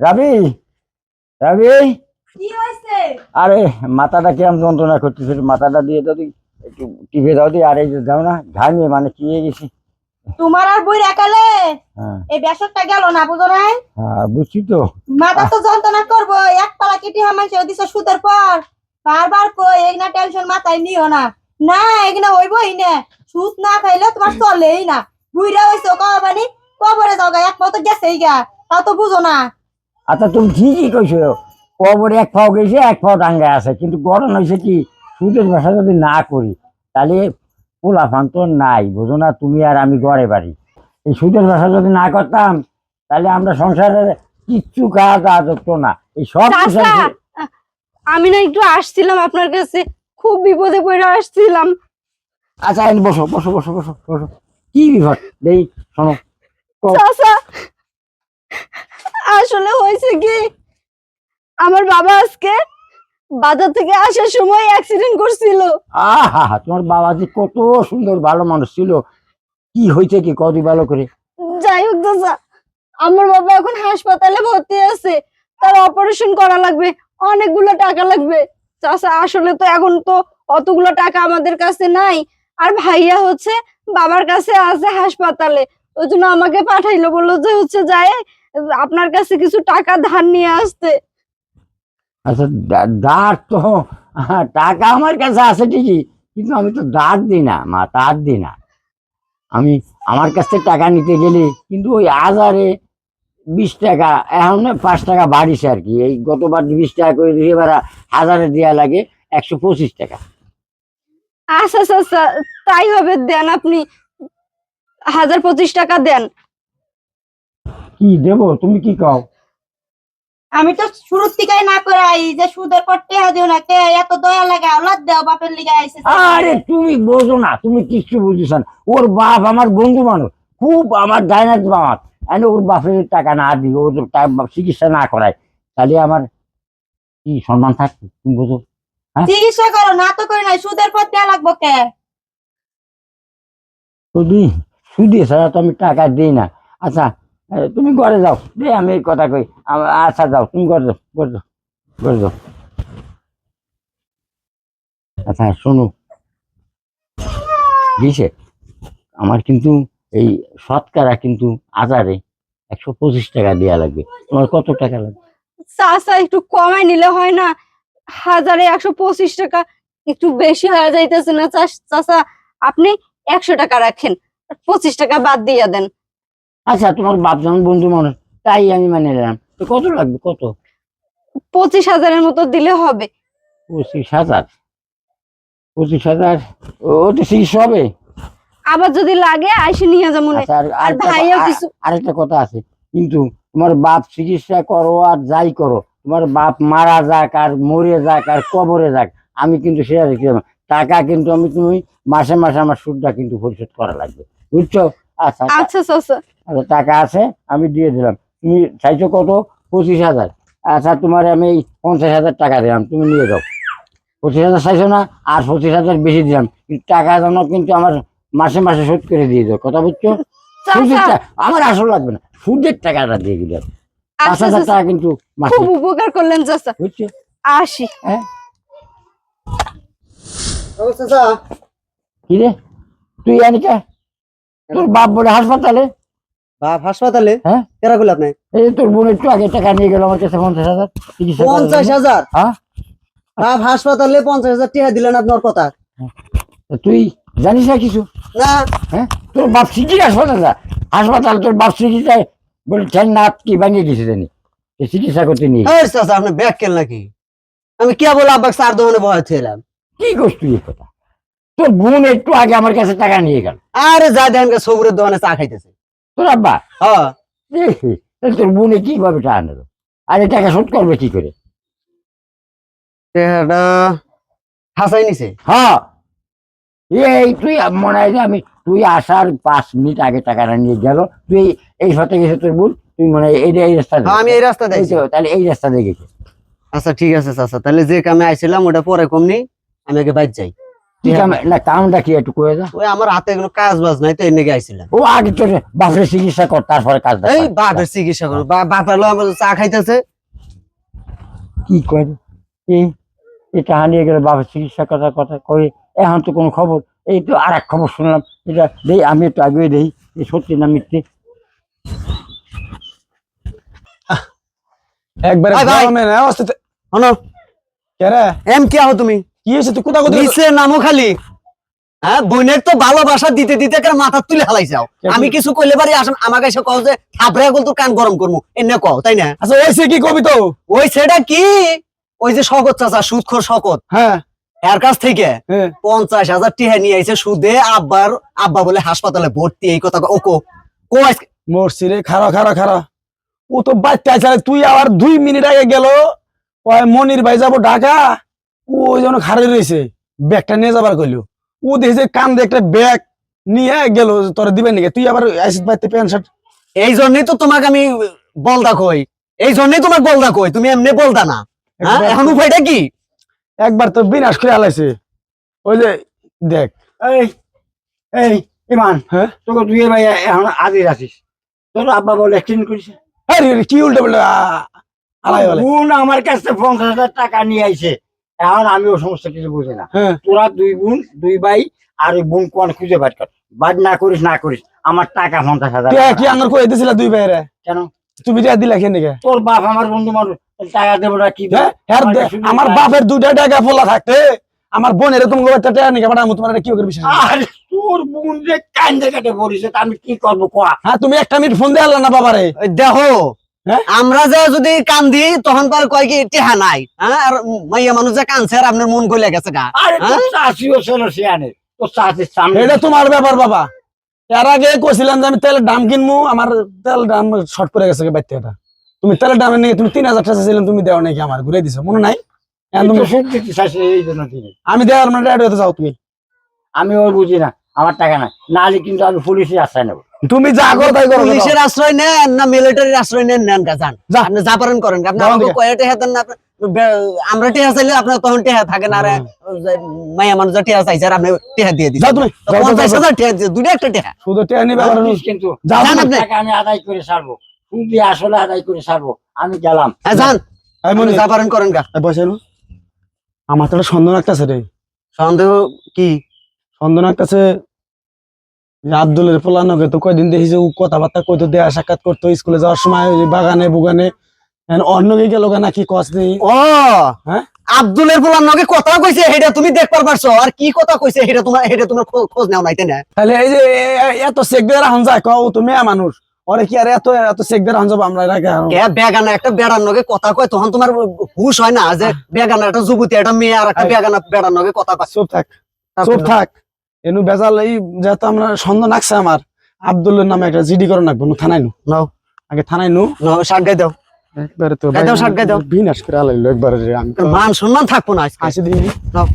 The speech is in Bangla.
রাবি রাবি। কি হয়েছে? আরে মাথাটা কিরম যন্ত্রণা করতেছে মাথাটা দিয়ে দাও একটু টিপে দাও দিই আর এই যে দাও না ঘামিয়ে মানে কি হয়ে গেছি? তোমার আর বই রাখালে? হ্যাঁ। এই বেসরটা গেল না বুঝো নাই? হ্যাঁ বুঝছি তো। মাথা তো যন্ত্রণা করব এক পালা কেটে হামাইছে দিছে সুদের পর। বারবার কই এগনা টেনশন মাথায় নিও না। না এগনা হইবই না। সুদ না খাইলে তোমার চলেই না। বুইরা হইছো কবানি কবরে যাও গা এক মতো গেছেই গা তা তো বুঝো না। আচ্ছা তুমি ঠিকই কইছো। কবরে এক পাও গেছে এক পাও টাঙ্গায় আছে। কিন্তু গরম হয়েছে কি? সুদের ভাষা যদি না করি তাহলে পোলাফান তো নাই বুঝো না তুমি আর আমি ঘরে বাড়ি। এই সুদের ভাষা যদি না করতাম তাহলে আমরা সংসারের কিচ্ছু কাজ আজ হতো না। এই সব আমি না একটু আসছিলাম আপনার কাছে। খুব বিপদে পড়ে আসছিলাম। আচ্ছা বসো বসো বসো বসো বসো। কি বিপদ? দেই শোনো। চাচা আসলে হয়েছে কি? আমার বাবা আজকে বাজার থেকে আসার সময় অ্যাক্সিডেন্ট করছিল। আহা তোমার বাবা যে কত সুন্দর ভালো মানুষ ছিল। কি হয়েছে কি? কদি ভালো করে। যাই হোক চাচা আমার বাবা এখন হাসপাতালে ভর্তি আছে। তার অপারেশন করা লাগবে অনেকগুলো টাকা লাগবে। চাচা আসলে তো এখন তো অতগুলো টাকা আমাদের কাছে নাই। আর ভাইয়া হচ্ছে বাবার কাছে আছে হাসপাতালে। ওই জন্য আমাকে পাঠাইলো বলল যে হচ্ছে যায় আপনার কাছে কিছু টাকা ধার নিয়ে আসতে। আচ্ছা দাঁত তো আহা, টাকা আমার কাছে আছে ঠিকই কিন্তু আমি তো দাঁত দিই না মা দাঁত দিই না। আমি আমার কাছ থেকে টাকা নিতে গেলে কিন্তু ওই হাজারে বিশ টাকা এখন পাঁচ টাকা বাড়িছে আর কি এই গতবার বিশ টাকা করে দিয়ে এবার হাজারে দেওয়া লাগে একশো পঁচিশ টাকা। আচ্ছা আচ্ছা আচ্ছা তাই হবে দেন আপনি হাজার পঁচিশ টাকা দেন। কি দেবো? তুমি কি কও? আমি তো শুরুর থেকে না করাই যে সুদের পর টেহা দিও না কে এত দয়া লাগে আওলাদ দেও বাপের লিগে আইছে আরে তুমি বোঝো না তুমি কিচ্ছু বুঝিস না। ওর বাপ আমার বন্ধু মানুষ খুব আমার ডাইনাট বাপ। আমি ওর বাপের টাকা না দিই ওর চিকিৎসা না করায়। তাহলে আমার কি সম্মান থাকবে তুমি বোঝো? চিকিৎসা করো না তো করে নাই সুদের পর দেয়া লাগবো কে? যদি সুদে ছাড়া তো আমি টাকা দিই না। আচ্ছা তুমি ঘরে যাও। দে, আমি কথা কই। আচ্ছা যাও। তুমি ঘরে যাও ঘরে যাও ঘরে যাও। আচ্ছা শোনো। দিছে। আমার কিন্তু এই শতকরা কিন্তু আজারে একশো পঁচিশ টাকা দেওয়া লাগবে। তোমার কত টাকা লাগবে? চাচা, একটু কমাই নিলে হয় না। হাজারে একশো পঁচিশ টাকা একটু বেশি হয়ে যাইতেছে না চাচা। আপনি একশো টাকা রাখেন। পঁচিশ টাকা বাদ দিয়ে দেন। আচ্ছা তোমার বাপ যেমন বন্ধু মানুষ তাই আমি মানে নিলাম। তো কত লাগবে? কত? পঁচিশ হাজারের মতো দিলে হবে। পঁচিশ হাজার? পঁচিশ হাজার? ও তো চিকিৎসা হবে আবার যদি লাগে আইসে নিয়ে যাব আচ্ছা আর ভাইও কিছু আরেকটা কথা আছে। কিন্তু তোমার বাপ চিকিৎসা করো আর যাই করো। তোমার বাপ মারা যাক আর মরে যাক আর কবরে যাক আমি কিন্তু সেটা দেখতে টাকা কিন্তু আমি তুমি মাসে মাসে আমার সুদটা কিন্তু পরিশোধ করা লাগবে। বুঝছ? আচ্ছা আচ্ছা, আচ্ছা টাকা আছে আমি দিয়ে দিলাম। তুমি চাইছো কত? পঁচিশ হাজার। আচ্ছা তোমার আমি এই পঞ্চাশ হাজার টাকা দিলাম তুমি নিয়ে যাও। পঁচিশ হাজার চাইছো না আর পঁচিশ হাজার বেশি দিলাম। কিন্তু টাকা যেন কিন্তু আমার মাসে মাসে শোধ করে দিয়ে দাও কথা বুঝছ? সুদের চাচা টা- আমার আসল লাগবে না। সুদের টাকাটা দিয়ে দিলাম। পাঁচ আচ্ছা হাজার টাকা কিন্তু মাসে খুব উপকার করলেন চাচা বুঝছ? আসি। হ্যাঁ? কি রে? তুই আনিকা তোর বাপ বলে হাসপাতালে? বাপ হাসপাতালে? হ্যাঁ? কেরা করলে আপনি এই তোর বোন একটু আগে টাকা নিয়ে গেল আমার কাছে পঞ্চাশ হাজার। পঞ্চাশ হাজার? হ্যাঁ? বাপ হাসপাতালে পঞ্চাশ হাজার টাকা দিলেন আপনার কথা। তুই জানিস না কিছু? না। হ্যাঁ? তোর বাপ শিখি হাসপাতাল হাসপাতাল তোর বাপ চিকিৎসায় বলে ঠ্যাং নাপ কি ভাঙিয়ে গেছে জানি। চিকিৎসা করতে নিয়ে চাচা আপনি ব্যাগ কেন নাকি? আমি কে বলে আব্বাকে চার দোকানে বহাই ছিলাম কি করছ তুই কথা? তোর বোন একটু আগে আমার কাছে টাকা নিয়ে গেল। আরে যা দেখেন গে সবুরের দোকানে চা খাইতেছে। তোর আব্বা হ্যাঁ তোর বোনে কীভাবে টাকা নেলো আর এই টাকা শোধ করবে কি করে? হাসাই নিছে। হ্যাঁ। এই তুই মনে হয় যে আমি তুই আসার পাঁচ মিনিট আগে টাকাটা নিয়ে গেল। তুই এই- সাথে গেছে তোর বোন তুই মনে হয় এই এই রাস্তা হ্যাঁ আমি এই রাস্তা দেখছি। তাহলে এই রাস্তা দিয়ে গেছে আচ্ছা ঠিক আছে চাচা। তাহলে যে কামে আইছিলাম ওটা পরে কমনি আমি আগে বাইর যাই। কাম না কামটা কি একটু করে দাও। ওই আমার হাতে কোনো কাজ বাজ নাই তো এনে গেছিলাম ও আগে তোর বাপরে চিকিৎসা কর তারপরে কাজ এই বাপের চিকিৎসা করো। বা- বাপের লো আমার চা খাইতেছে। কি করে এই এটা হারিয়ে গেলে বাবার চিকিৎসা কথা এখন তো কোনো খবর। এই তো আর এক খবর শুনলাম এটা দেই আমি একটু আগে দেই সত্যি না মিথ্যে? একবারে। গরমে না হনো এম কি তুমি। কি হয়েছে? তুই কোথা কোথায় নিচে নামো খালি। হ্যাঁ বোনের তো ভালোবাসা দিতে দিতে কেন মাথা তুলে হালাইছাও আমি কিছু কইলে পারি আসেন আমাকে এসে কও যে থাপড়ে গল তোর কান গরম করব এনে কও তাই না? আচ্ছা ওইসে কি কবি তো? ওই সেটা কি? ওই যে শকত চাচা সুদখোর শকত। হ্যাঁ। এর কাছ থেকে হ্যাঁ। পঞ্চাশ হাজার টিহা নিয়ে আইছে সুদে আব্বার আব্বা বলে হাসপাতালে ভর্তি এই কথা কও। ও কো মরছি রে খারা খারা খারা ও তো বাচ্চা তুই আবার দুই মিনিট আগে গেল মনির ভাই যাব ঢাকা? ওই জন্য খারে রয়েছে ব্যাগটা নিয়ে যাবার কইলো। ও দেখছে কান দিয়ে একটা ব্যাগ নিয়ে গেল তোরা দিবেন নাকি? তুই আবার আইসিস বাইতে প্যান্ট শার্ট? এই জন্যই তো তোমাকে আমি বলদা কই। এই জন্যই তোমাকে বলদা কই তুমি এমনি বলদা না। হ্যাঁ? এখন উপায়টা কি? একবার তো বিনাশ করে আলাইছে। ওই যে দেখ। এই এই ইমান। হ্যাঁ? তোকে দুই ভাই এখন আদি আছিস। তোর আব্বা বলে অ্যাক্সিডেন্ট করেছে। আরে কি উল্টে বলে আলাই বলে? আমার কাছে পঞ্চাশ হাজার টাকা নিয়ে আইছে। এখন আমি ও সমস্ত কিছু বুঝি না। হ্যাঁ। তোরা দুই বোন দুই ভাই আর ওই বোন কোন খুঁজে বাদ কর। বাদ না করিস না করিস। আমার টাকা পঞ্চাশ হাজার টাকা। কি আঙ্গার কই দিছিলা দুই ভাইরে কেন? তুমি যা দিলা কেন তোর বাপ আমার বন্ধু মানুষ টাকা দেবো না কি দেবো? হ্যাঁ, আমার বাপের দুইটা টাকা ফোলা থাকতে আমার বোনের এরকম টাকা নিকে আমি তোমার কি করব? আর তোর বোন যে কান্দে কাটে পড়িছে আমি কি করব কোয়া? হ্যাঁ তুমি একটা মিনিট ফোন দিয়ে না বাবারে? দেখো হ্যাঁ? আমরা যে যদি কান দিই তখন পর কয় কি টেহা নাই হ্যাঁ? আর মাইয়া মানুষ যে কানছে আর আপনার মন গলে গেছে গা হ্যাঁ? চাষিও ছিল সিয়ানে তোর চাষির সামনে। এটা তোমার ব্যাপার বাবা। এর আগে কইছিলাম যে আমি তেলের দাম কিনবো আমার তেল দাম শর্ট পড়ে গেছে বাইতে এটা তুমি তেলের দামের নাকি তুমি তিন হাজার টাকা ছিলেন তুমি দেও নাকি আমার ঘুরে দিছো মনে নাই? তো আমি দেওয়ার মানে রেডি হতে যাও তুমি? আমি ওর বুঝি না আমার টাকা নাই। নাহলে কিন্তু আমি পুলিশে আশ্রয় নেব। তুমি যা করো তাই করো পুলিশের আশ্রয় নেন না মিলিটারির আশ্রয় নেন নেন গা যান। আপনি যা পারেন করেন। আপনি আমাকে দিকে। কয়ে টেহা দেন না আমরা টেহা চাইলে আপনার তখন টেহা থাকে না আরে মাইয়া মানুষ যা টেহা চাইছে আর আপনি টেহা দিয়ে দিচ্ছেন। তুমি। পঞ্চাশ। হাজার টেহা দিয়ে দুটো একটা টেহা। শুধু টেয়া নিবে কিন্তু তুমি। আমি আদায় করে ছাড়বো। সুদি আসলে আদায় করে ছাড়বো। আমি গেলাম। হ্যাঁ যান। যা পারেন করেন গা। এই বসে আমার তো একটা সন্দেহ লাগতেছে রে। সন্দেহ কি? সন্দেহ একটা যে আব্দুলের পোলানোকে তো কয়দিন দেখি যে কথাবার্তা কইতো দেয়া সাক্ষাৎ করতো স্কুলে যাওয়ার সময় ওই বাগানে বুগানে। এখন অন্য গেল নাকি কস নেই। ও হ্যাঁ? আব্দুলের বলার নগে কথা কইছে সেটা তুমি দেখবার পারছ। আর কি কথা কইছে সেটা তোমার সেটা তোমার খোঁজ নেও নাই তাই না? তাহলে এই যে এত চেক দিয়ে রাখুন যায় কও তো মেয়ে মানুষ। ওরে কি আর এত এত চেক দিয়ে রাখুন যাব আমরা রাখে কে বেগানা একটা বেড়ার নগে কথা কয় তখন তোমার হুশ হয় না যে বেগানা একটা যুবতী একটা মেয়ে আর একটা। বেগানা বেড়ার নগে কথা কয়। চুপ থাক। চুপ থাক। এনু বেজাল এই যেহেতু আমরা সন্দেহ নাকছে আমার আব্দুল্লের নামে একটা জিডি করে রাখব নু থানায় নু নাও। আগে থানায় নু নাও, শাক গাই দাও একবারে তো গাই দাও, শাক গাই দাও। বিনাশ করে আলাইলো একবারে আমি মান সম্মান থাকব না আজকে আসি দিই নাও।